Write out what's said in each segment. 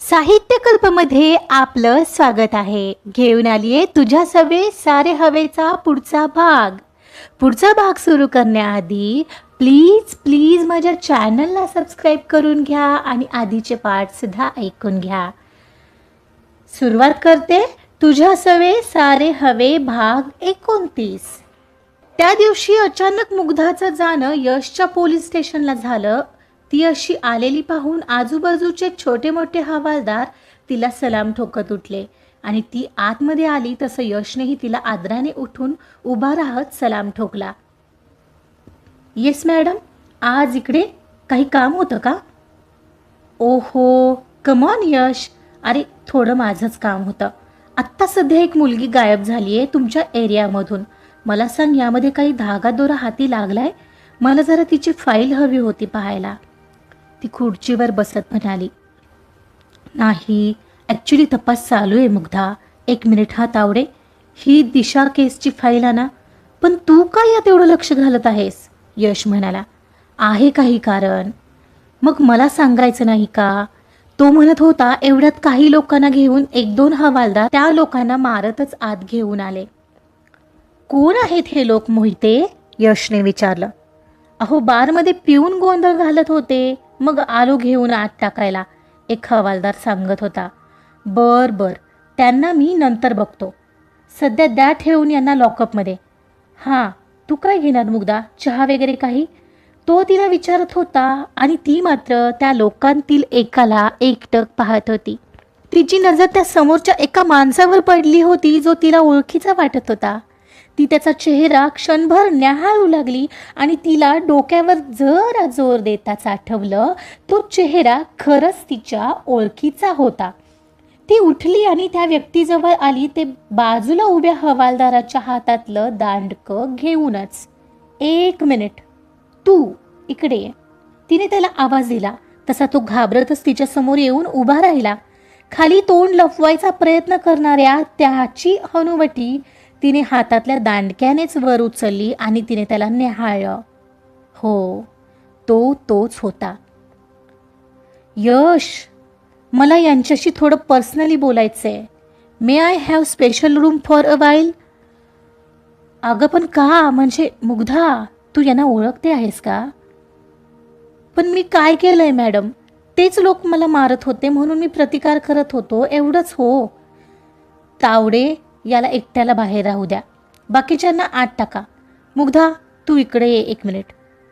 साहित्य कल्पमध्ये आपलं स्वागत आहे. घेऊन आलीये तुझ्या सवे सारे हवेचा पुढचा भाग. पुढचा भाग सुरू करण्याआधी प्लीज प्लीज माझ्या चॅनलला सबस्क्राईब करून घ्या आणि आधीचे पार्टसुद्धा ऐकून घ्या. सुरुवात करते तुझ्या सवे सारे हवे भाग एकोणतीस. त्या दिवशी अचानक मुग्धाचं जाणं यशच्या पोलीस स्टेशनला झालं. ती अशी आलेली पाहून आजूबाजूचे छोटे मोठे हवालदार तिला सलाम ठोकत उठले. आणि ती आतमध्ये आली तसं यशनेही तिला आदराने उठून उभा राहत सलाम ठोकला. येस मॅडम आज इकडे काही काम होतं का? ओहो कमॉन यश. अरे थोडं माझंच काम होतं. आत्ता सध्या एक मुलगी गायब झाली आहे तुमच्या एरियामधून. मला सांग यामध्ये काही धागा दोरा हाती लागलाय? मला जरा तिची फाईल हवी होती पाहायला. ती खुर्चीवर बसत म्हणाली नाही ॲक्च्युली तपास चालू आहे मुग्धा. एक मिनिट हा तावडे. ही दिशा केसची फाईल आणा. पण तू काय यात एवढं लक्ष घालत आहेस? यश म्हणाला आहे काही कारण. मग मला सांगायचं नाही का? तो म्हणत होता एवढ्यात काही लोकांना घेऊन एक दोन हवालदार त्या लोकांना मारतच आत घेऊन आले. कोण आहेत हे लोक मोहिते? यशने विचारलं. अहो बारमध्ये पिऊन गोंधळ घालत होते. मग आलो घेऊन आत टाकायला एक हवालदार सांगत होता बर बर त्यांना मी नंतर बघतो. सध्या द्या ठेवून यांना लॉकअपमध्ये हां तू काय घेणार मुगदा? चहा वगैरे काही? तो तिला विचारत होता आणि ती मात्र त्या लोकांतील एकाला एकटक पाहत होती. तिची नजर त्या समोरच्या एका माणसावर पडली होती जो तिला ओळखीचा वाटत होता. ती त्याचा चेहरा क्षणभर न्याहाळू लागली आणि तिला डोक्यावर जरा जोर देताच आठवलं तो चेहरा खरंच तिच्या ओळखीचा होता. ती उठली आणि त्या व्यक्तीजवळ आली ते बाजूला उभ्या हवालदाराच्या हातातलं दांडकं घेऊनच. एक मिनिट तू इकडे तिने त्याला आवाज दिला. तसा तो घाबरतच तिच्या समोर येऊन उभा राहिला. खाली तोंड लपवायचा प्रयत्न करणाऱ्या त्याची हनुवटी तिने हातातल्या दांडक्यानेच वर उचलली आणि तिने त्याला निहाळलं. हो तो तोच होता. यश मला यांच्याशी थोडं पर्सनली बोलायचं आहे may I have special room for a while अगं पण का? म्हणजे मुग्धा तू यांना ओळखते आहेस का? पण मी काय केलं आहे मॅडम? तेच लोक मला मारत होते म्हणून मी प्रतिकार करत होतो एवढंच हो. तावडे याला एकट्याला बाहेर राहू द्या. बाकीच्यांना आत टाका. मुग्धा तू इकडे ये एक मिनिट.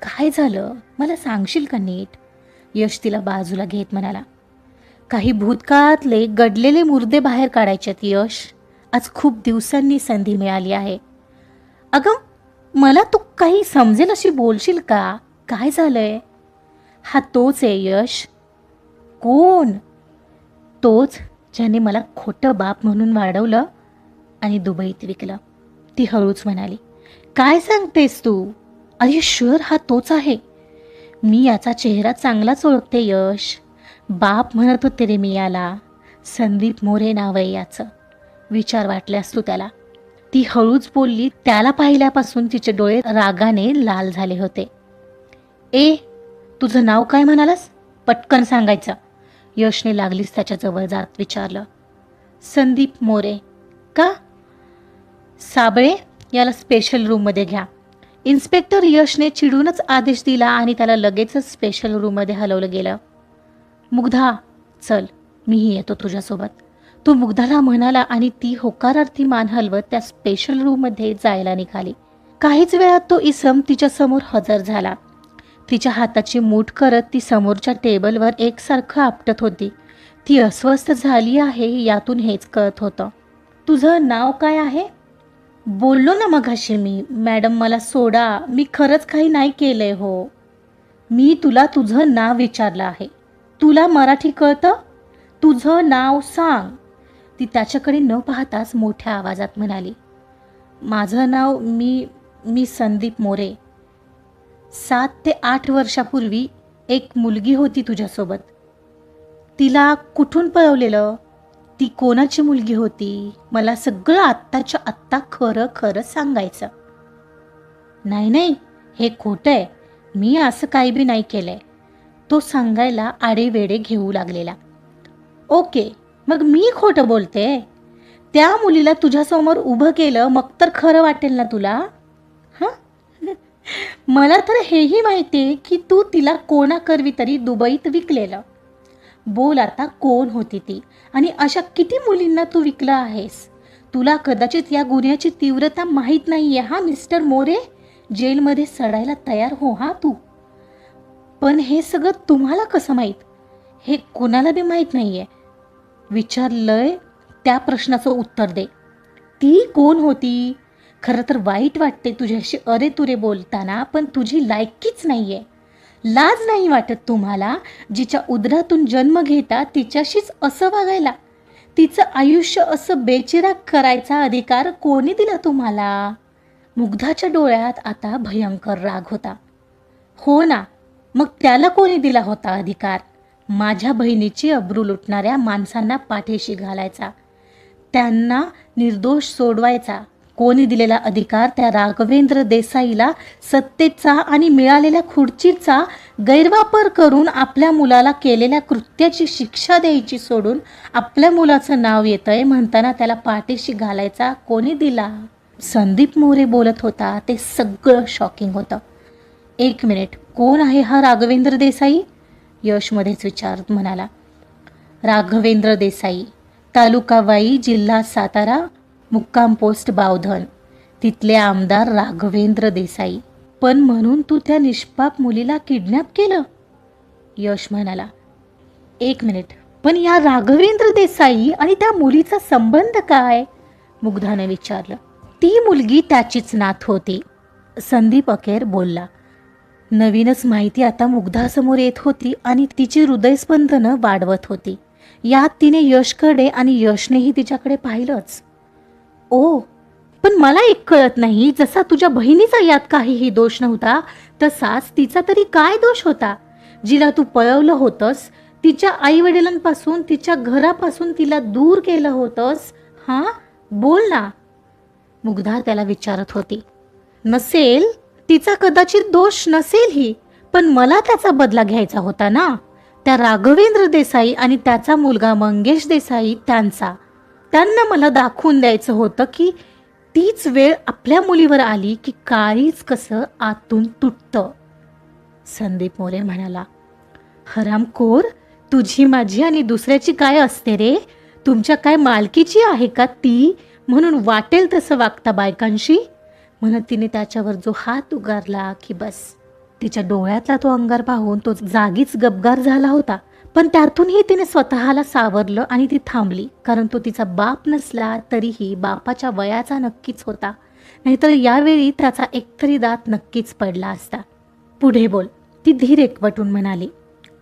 काय झालं? मला सांगशील का नीट? यश तिला बाजूला घेत म्हणाला. काही भूतकाळातले गडलेले मुर्दे बाहेर काढायचेत यश. आज खूप दिवसांनी संधी मिळाली आहे. अगं मला तू काही समजेल अशी बोलशील का? काय झालंय? हा तोच आहे यश. कोण? तोच ज्याने मला खोटं बाप म्हणून वाढवलं. आणि दुबईत विकलं. ती हळूच म्हणाली काय सांगतेस तू? अरे शुअर हा तोच आहे. मी याचा चेहरा चांगलाच ओळखते यश. बाप म्हणत होते रे मी याला. संदीप मोरे नाव आहे याचं. विचार वाटल्यास तू त्याला. ती हळूच बोलली. त्याला पाहिल्यापासून तिचे डोळे रागाने लाल झाले होते. ए तुझं नाव काय म्हणालास? पटकन सांगायचं. यशने लागलीच त्याच्याजवळ जात विचारलं. संदीप मोरे. का? साबळे याला स्पेशल रूममध्ये घ्या. इन्स्पेक्टर यशने चिडूनच आदेश दिला आणि त्याला लगेचच स्पेशल रूममध्ये हलवलं गेलं. मुग्धा चल मीही येतो तुझ्यासोबत. तो मुग्धाला म्हणाला आणि ती होकारार्थी मान हलवत त्या स्पेशल रूममध्ये जायला निघाली. काहीच वेळात तो इसम तिच्यासमोर हजर झाला. तिच्या हाताची मूठ करत ती समोरच्या टेबलवर एकसारखं आपटत होती. ती अस्वस्थ झाली आहे यातून हेच कळत होतं. तुझं नाव काय आहे? बोललो ना मघाशी मी मॅडम मला सोडा मी खरंच काही नाही केलंय हो. मी तुला तुझं नाव विचारलं आहे. तुला मराठी कळतं? तुझं नाव सांग. ती त्याच्याकडे न पाहताच मोठ्या आवाजात म्हणाली माझं नाव मी मी संदीप मोरे. सात ते आठ वर्षापूर्वी एक मुलगी होती तुझ्यासोबत. तिला कुठून पळवलेलं? ती कोणाची मुलगी होती? मला सगळं आत्ताच्या आत्ता खरं खरं सांगायचं. नाही नाही हे खोटं आहे. मी असं काही बी नाही केलंय. तो सांगायला आडेवेडे घेऊ लागलेला. ओके मग मी खोटं बोलते? त्या मुलीला तुझ्यासमोर उभं केलं मग तर खरं वाटेल ना तुला? हां? मला तर हेही माहिती आहे की तू तिला कोणाकरवी तरी दुबईत विकलेलं. बोल आता कोण होती ती? आणि अशा किती मुलींना तू विकला आहेस? तुला कदाचित या गुन्ह्याची तीव्रता माहीत नाही आहे हा मिस्टर मोरे? जेलमध्ये सडायला तयार हो हा तू. पण हे सगळं तुम्हाला कसं माहीत? हे कोणाला बी माहीत नाही आहे विचारलंय त्या प्रश्नाचं उत्तर दे. ती कोण होती? खरं तर वाईट वाटते तुझ्याशी अरे तुरे बोलताना पण तुझी लायकीच नाही आहे लाज नाही वाटत तुम्हाला? जिच्या उदरातून जन्म घेता तिच्याशीच असं वागायला. तिचं आयुष्य असं बेचिराग करायचा अधिकार कोणी दिला तुम्हाला? मुग्धाच्या डोळ्यात आता भयंकर राग होता. हो ना मग त्याला कोणी दिला होता अधिकार? माझ्या बहिणीची अब्रू लुटणाऱ्या माणसांना पाठीशी घालायचा. त्यांना निर्दोष सोडवायचा. कोणी दिलेला अधिकार त्या राघवेंद्र देसाईला सत्तेचा आणि मिळालेल्या खुर्चीचा गैरवापर करून आपल्या मुलाला केलेल्या कृत्याची शिक्षा द्यायची सोडून आपल्या मुलाचं नाव येतंय म्हणताना त्याला पाठीशी घालायचा कोणी दिला? संदीप मोरे बोलत होता. ते सगळं शॉकिंग होतं. एक मिनिट कोण आहे हा राघवेंद्र देसाई? यशमध्येच विचारत म्हणाला. राघवेंद्र देसाई तालुका वाई जिल्हा सातारा मुक्काम पोस्ट बावधन. तिथले आमदार राघवेंद्र देसाई. पण म्हणून तू त्या निष्पाप मुलीला किडनॅप केलं? यश म्हणाला. एक मिनिट. पण या राघवेंद्र देसाई आणि त्या मुलीचा संबंध काय? मुग्धाने विचारलं. ती मुलगी त्याचीच नात होती. संदीप अखेर बोलला. नवीनच माहिती आता मुग्धासमोर येत होती आणि तिची हृदयस्पंदनं वाढवत होती. यात तिने यशकडे आणि यशनेही तिच्याकडे पाहिलंच. ओ पण मला एक कळत नाही जसा तुझ्या बहिणीचा यात काहीही दोष नव्हता तसाच तिचा तरी काय दोष होता? जिला तू पळवलं होतंस तिच्या आईवडिलांपासून तिच्या घरापासून तिला दूर केलं होतंस हां? बोल ना. मुग्धा त्याला विचारत होती. नसेल तिचा कदाचित दोष नसेलही पण मला त्याचा बदला घ्यायचा होता ना. त्या राघवेंद्र देसाई आणि त्याचा मुलगा मंगेश देसाई त्यांचा. त्यांना मला दाखवून द्यायचं होतं की तीच वेळ आपल्या मुलीवर आली की काळीच कसं आतून तुटतं. संदीप मोरे म्हणाला हरामखोर तुझी माझी आणि दुसऱ्याची काय असते रे? तुमच्या काय मालकीची आहे का ती? म्हणून वाटेल तसं वागता बायकांशी. म्हणत तिने त्याच्यावर जो हात उगारला की बस तिच्या डोळ्यातला तो अंगार पाहून तो जागीच गबगार झाला होता. पण त्यातूनही तिने स्वतःला सावरलं आणि ती थांबली कारण तो तिचा बाप नसला तरीही बापाच्या वयाचा नक्कीच होता. नाहीतर यावेळी त्याचा एकतरी दात नक्कीच पडला असता. पुढे बोल. ती धीर एकवटून म्हणाली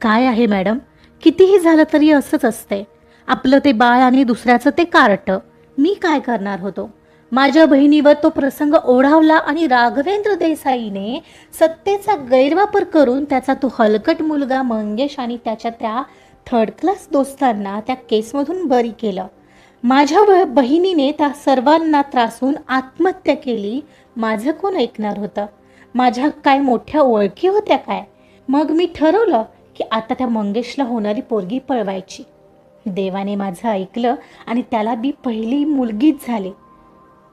काय आहे मॅडम? कितीही झालं तरी असंच असतंय. आपलं ते बाळ आणि दुसऱ्याचं ते कार्ट. मी काय करणार होतो? माझ्या बहिणीवर तो प्रसंग ओढावला आणि राघवेंद्र देसाईने सत्तेचा गैरवापर करून त्याचा तो हलकट मुलगा मंगेश आणि त्याच्या त्या थर्ड क्लास दोस्तांना त्या केसमधून बरी केलं. माझ्या ब बहिणीने त्या सर्वांना त्रासून आत्महत्या केली. माझं कोण ऐकणार होतं? माझ्या काय मोठ्या ओळखी होत्या काय? मग मी ठरवलं की आता त्या मंगेशला होणारी पोरगी पळवायची. देवाने माझं ऐकलं आणि त्याला बी पहिली मुलगीच झाली.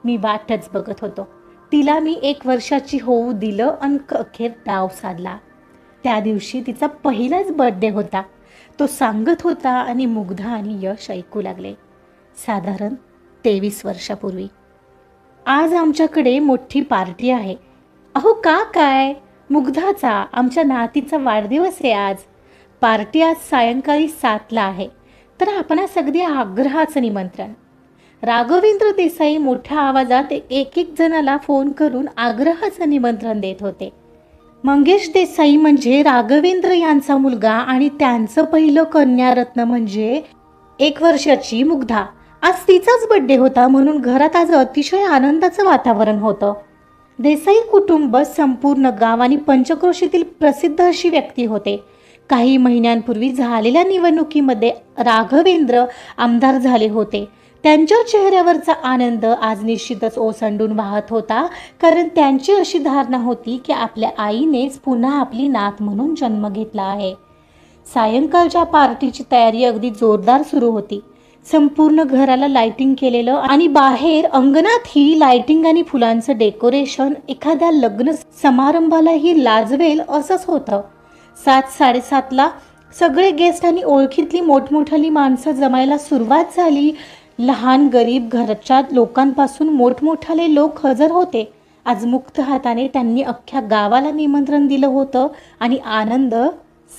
मी वाटच बघत होतो. तिला मी एक वर्षाची होऊ दिलं आणि अखेर डाव साधला. त्या दिवशी तिचा पहिलाच बर्थडे होता. तो सांगत होता आणि मुग्धा आणि यश ऐकू लागले. साधारण तेवीस वर्षापूर्वी. आज आमच्याकडे मोठी पार्टी आहे. अहो का काय? मुग्धाचा आमच्या नातीचा वाढदिवस आहे आज. पार्टी आज सायंकाळी सातला आहे. तर आपणास अगदी आग्रहाचं निमंत्रण. राघवेंद्र देसाई मोठ्या आवाजात एक एक जणाला फोन करून आग्रहाचं निमंत्रण देत होते. मंगेश देसाई म्हणजे राघवेंद्र यांचा मुलगा आणि त्यांचं पहिलं कन्यारत्न म्हणजे एक वर्षाची मुग्धा. आज तिचाच बड्डे होता म्हणून घरात आज अतिशय आनंदाचं वातावरण होतं. देसाई कुटुंब संपूर्ण गाव आणि पंचक्रोशीतील प्रसिद्ध अशी व्यक्ती होते. काही महिन्यांपूर्वी झालेल्या निवडणुकीमध्ये राघवेंद्र आमदार झाले होते. त्यांच्या चेहऱ्यावरचा आनंद आज निश्चितच ओसंडून वाहत होता कारण त्यांची अशी धारणा होती की आपल्या आईनेच पुन्हा आपली नात म्हणून जन्म घेतला आहे. सायंकाळच्या पार्टीची तयारी अगदी जोरदार सुरू होती. संपूर्ण घराला लाइटिंग केलेलं आणि बाहेर अंगणातही लाइटिंग आणि फुलांचं डेकोरेशन एखाद्या लग्न समारंभालाही लाजवेल असंच होतं. सात साडेसातला सगळे गेस्ट आणि ओळखीतली मोठमोठाली माणसं जमायला सुरुवात झाली लहान गरीब घरच्या लोकांपासून मोठमोठाले लोक हजर होते. आज मुक्त हाताने त्यांनी अख्ख्या गावाला निमंत्रण दिलं होतं आणि आनंद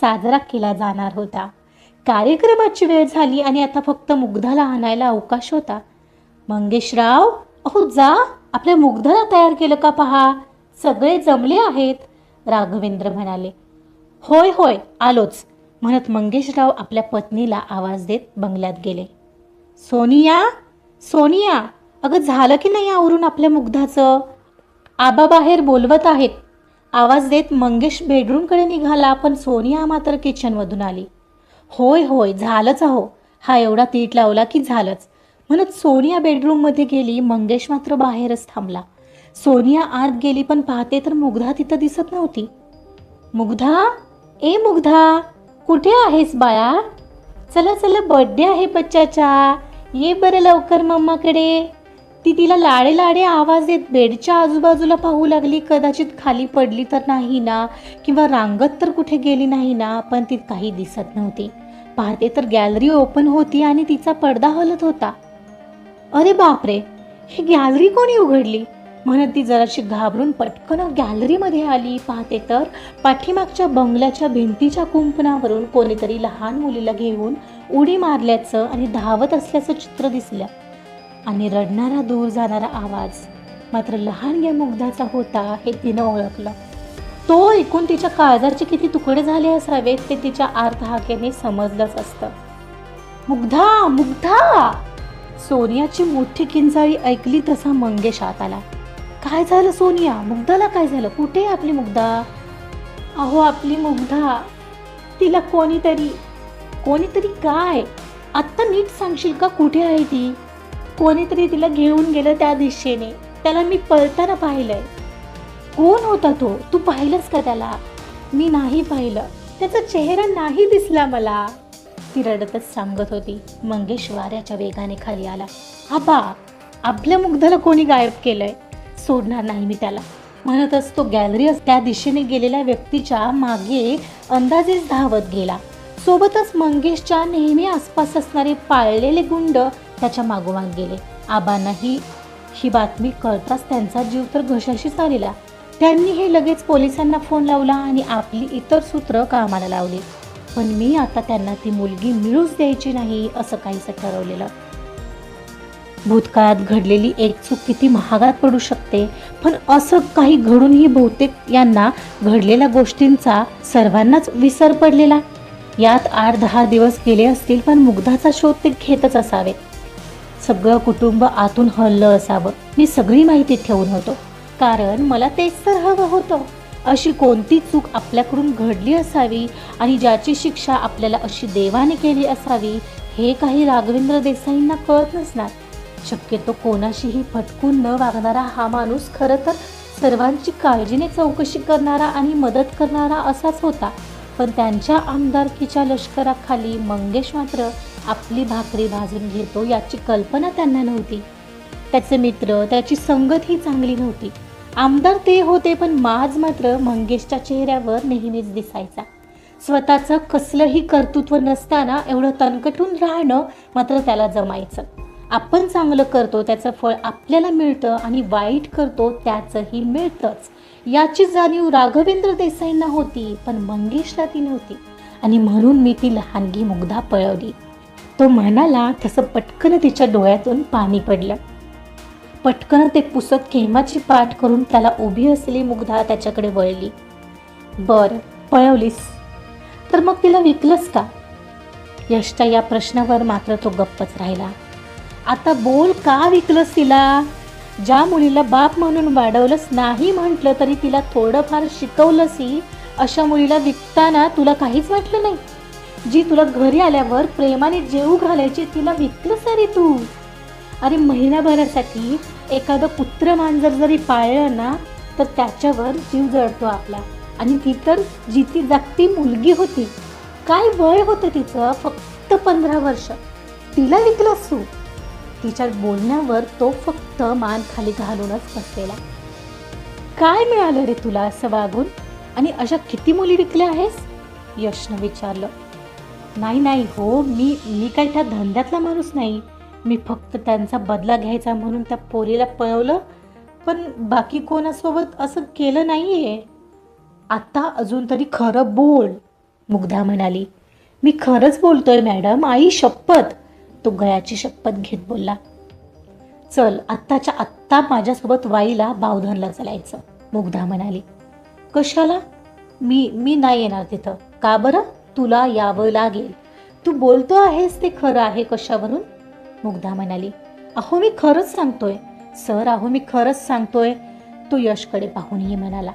साजरा केला जाणार होता. कार्यक्रमाची वेळ झाली आणि आता फक्त मुग्धाला आणायला अवकाश होता. मंगेशराव अहो जा आपल्या मुग्धाला तयार केलं का पहा? सगळे जमले आहेत राघवेंद्र म्हणाले. होय होय आलोच म्हणत मंगेशराव आपल्या पत्नीला आवाज देत बंगल्यात गेले. सोनिया? सोनिया अगं झालं की नाही आवरून आपल्या मुग्धाचं? आबा बाहेर बोलवत आहेत. आवाज देत मंगेश बेडरूमकडे निघाला पण सोनिया मात्र किचनमधून आली. होय होय झालंच अहो. हा एवढा तीट लावला की झालंच. म्हणत सोनिया बेडरूममध्ये गेली मंगेश मात्र बाहेरच थांबला. सोनिया आत गेली पण पाहते तर मुग्धा तिथं दिसत नव्हती. मुग्धा? ए मुग्धा कुठे आहेस बाळा? चला चला बर्थडे आहे बच्चाचा. ये बरं लवकर मम्माकडे. ती तिला लाडे लाडे आवाज देत बेडच्या आजूबाजूला पाहू लागली. कदाचित खाली पडली तर नाही ना किंवा रांगत तर कुठे गेली नाही ना पण ती काही दिसत नव्हती. पाहते तर गॅलरी ओपन होती आणि तिचा पडदा हलत होता. अरे बापरे ही गॅलरी कोणी उघडली? म्हणत ती जराशी घाबरून पटकन गॅलरीमध्ये आली. पाहते तर पाठीमागच्या बंगल्याच्या भिंतीच्या कुंपणावरून कोणीतरी लहान मुलीला घेऊन उडी मारल्याचं आणि धावत असल्याचं चित्र दिसलं. आणि रडणारा दूर जाणारा आवाज मात्र लहान या मुग्धाचा होता हे तिनं ओळखलं. तो ऐकून तिच्या काळजाचे किती तुकडे झाले असावेत ते तिच्या आर्थहाकेने समजलंच असतं. मुग्धा मुग्धा! सोनियाची मोठी किंचाळी ऐकली तसा मंगेश आत आला. काय झालं सोनिया? मुग्धाला काय झालं? कुठे आहे आपली मुग्धा? अहो आपली मुग्धा. तिला कोणीतरी कोणीतरी काय? आत्ता नीट सांगशील का कुठे आहे ती? कोणीतरी तिला घेऊन गेलं त्या दिशेने. त्याला मी पळताना पाहिलंय. कोण होता तो? तू पाहिलंस का त्याला? मी नाही पाहिलं. त्याचा चेहरा नाही दिसला मला. ती रडतच सांगत होती. मंगेश वाऱ्याच्या वेगाने खाली आला. आबा आपल्या मुग्धाला कोणी गायब केलंय? सोडणार नाही मी त्याला. म्हणतच तो गॅलरी त्या दिशेने गेलेल्या व्यक्तीच्या मागे अंदाजेच धावत गेला. सोबतच मंगेशच्या नेहमी आसपास असणारे पाळलेले गुंड त्याच्या मागोमाग गेले. आबांनाही ही बातमी कळताच त्यांचा जीव तर घशाशीच आलेला त्यांनी हे लगेच पोलिसांना फोन लावला आणि आपली इतर सूत्र कामाला लावली. पण मी आता त्यांना ती मुलगी मिळूच द्यायची नाही असं काहीसं ठरवलेलं. भूतकाळात घडलेली एक चूक किती महागात पडू शकते पण असं काही घडूनही बहुतेक यांना घडलेल्या गोष्टींचा सर्वांनाच विसर पडलेला. यात आठ दहा दिवस गेले असतील पण मुग्धाचा शोध ते घेतच असावे सगळं कुटुंब आतून हललं असावं मी सगळी माहिती ठेवून होतो. कारण मला तेच तर हवं होतं. अशी कोणती चूक आपल्याकडून घडली असावी आणि ज्याची शिक्षा आपल्याला अशी देवाने केली असावी हे काही राघवेंद्र देसाईंना कळत नसणार. शक्यतो कोणाशीही फटकून न वागणारा हा माणूस खरं तर सर्वांची काळजीने चौकशी करणारा आणि मदत करणारा असाच होता. पण त्यांच्या आमदारकीच्या लष्कराखाली मंगेश मात्र आपली भाकरी भाजून घेतो याची कल्पना त्यांना नव्हती. त्याचे मित्र त्याची संगत ही चांगली नव्हती. आमदार ते होते पण माज मात्र मंगेशच्या चेहऱ्यावर नेहमीच दिसायचा. स्वतःचं कसलंही कर्तृत्व नसताना एवढं तणकटून राहणं मात्र त्याला जमायचं. आपण चांगलं करतो त्याचं फळ आपल्याला मिळतं आणि वाईट करतो त्याचंही मिळतंच. याची जाणीव राघवेंद्र देसाईंना होती पण मंगेशला ती नव्हती. आणि म्हणून मी ती लहानगी मुग्धा पळवली. तो म्हणाला तसं पटकन तिच्या डोळ्यातून पाणी पडलं. पटकन ते पुसत केमाची पाठ करून त्याला उभी असलेली मुग्धा त्याच्याकडे वळली. बर पळवलीस. तर मग तिला विकलंस का? यशच्या या प्रश्नावर मात्र तो गप्पच राहिला. आता बोल का विकलंस तिला? ज्या मुलीला बाप म्हणून वाढवलंच नाही म्हटलं तरी तिला थोडंफार शिकवलंसी अशा मुलीला विकताना तुला काहीच वाटलं नाही. जी तुला घरी आल्यावर प्रेमाने जेऊ घालायची तिला विकलंस अरे तू. अरे महिनाभरासाठी एखादं पुत्र मांजर जरी पाळलं ना तर त्याच्यावर जीव जळतो आपला. आणि ती तर जी ती जागती मुलगी होती. काय वय होतं तिचं? फक्त पंधरा वर्ष. तिला विकलंस तू. तिच्या बोलण्यावर तो फक्त मान खाली घालूनच बसलेला. काय मिळालं रे तुला असं वागून? आणि अशा किती मुली विकल्या आहेस? यशनं विचारलं. नाही नाही हो मी मी काही त्या धंद्यातला माणूस नाही. मी फक्त त्यांचा बदला घ्यायचा म्हणून त्या पोरीला पळवलं पण बाकी कोणासोबत असं केलं नाही आहे आत्ता अजून तरी खरं बोल मुग्धा म्हणाली. मी खरंच बोलतोय मॅडम. आई शपथ. तो गयाची शपथ घेत बोलला चल आत्ताच्या आत्ता माझ्यासोबत वाईला बावधनला चालायचं मुग्धा म्हणाली. कशाला? मी मी नाही येणार तिथं. का बरं? तुला यावं लागेल. तू बोलतो आहेस ते खरं आहे कशावरून? मुग्धा म्हणाली. अहो मी खरंच सांगतोय. सर अहो मी खरंच सांगतोय. तो यशकडे पाहूनही म्हणाला.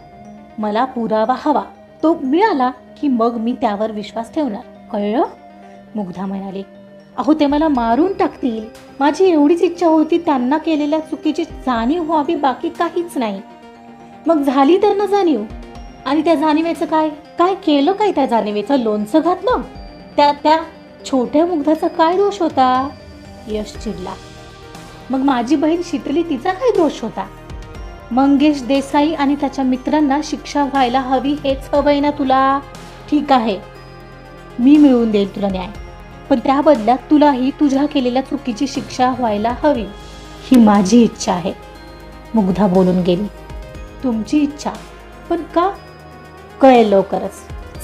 मला पुरावा हवा. तो मिळाला की मग मी त्यावर विश्वास ठेवणार. कळलं? मुग्धा म्हणाली. अहो ते मला मारून टाकतील. माझी एवढीच इच्छा होती त्यांना केलेल्या चुकीची जाणीव व्हावी बाकी काहीच नाही. मग झाली तर न जाणीव? आणि त्या जाणीवेचं काय? काय केलं काय त्या जाणीवेचं? लोणचं घातलं? त्या त्या छोट्या मुग्धाचा काय दोष होता? यश चिडला. मग माझी बहीण शितली तिचा काय दोष होता? मंगेश देसाई आणि त्याच्या मित्रांना शिक्षा व्हायला हवी हेच हवंय ना तुला? ठीक आहे. मी मिळवून देईल तुला न्याय. पण त्या बदल्यात तुलाही तुझ्या केलेल्या चुकीची शिक्षा व्हायला हवी. ही माझी इच्छा आहे. मुग्धा बोलून गेली. तुमची इच्छा. पण का? कळेल लवकरच.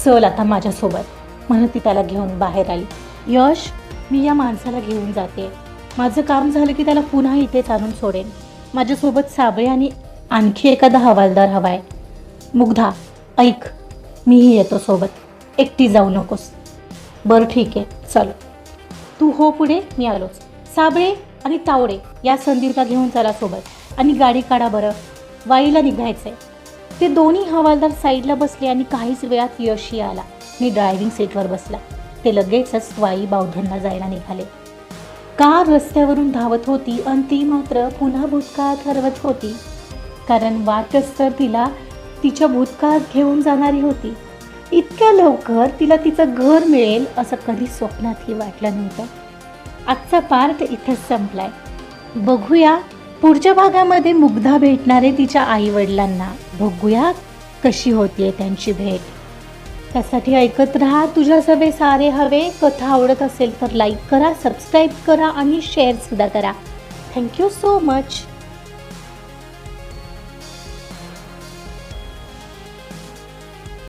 चल आता माझ्यासोबत. म्हणत ती त्याला घेऊन बाहेर आली. यश मी या माणसाला घेऊन जाते. माझं काम झालं की त्याला पुन्हा इथेच आणून सोडेन. माझ्यासोबत साबळे आणि आणखी एखादा हवालदार हवा आहे मुग्धा ऐक. मीही येतो सोबत. एकटी जाऊ नकोस. बरं ठीक आहे. चालो. तू हो पुढे मी आलोच. साबळे आणि तावडे या संदीपला घेऊन चला सोबत. आणि गाडी काढा बरं. वाईला निघायचंय. ते दोन्ही हवालदार साईडला बसले आणि काहीच वेळात यशही आला मी ड्रायव्हिंग सीटवर बसला. ते लगेचच वाई बावधनला जायला निघाले. कार रस्त्यावरून धावत होती आणि ती मात्र पुन्हा भूतकाळात हरवत होती. कारण वाटच तर तिला तिच्या भूतकाळात घेऊन जाणारी होती. इतक्या लवकर तिला तिचं घर मिळेल असं कधी स्वप्नातही वाटलं नव्हतं. आजचा पार्ट इथंच संपलाय. बघूया पुढच्या भागामध्ये मुग्धा भेटणारे तिच्या आई वडिलांना बघूया कशी होतीये त्यांची भेट. त्यासाठी ऐकत राहा तुझ्या सवे सारे हवे. कथा आवडत असेल तर लाईक करा सबस्क्राईब करा आणि शेअरसुद्धा करा. Thank you so much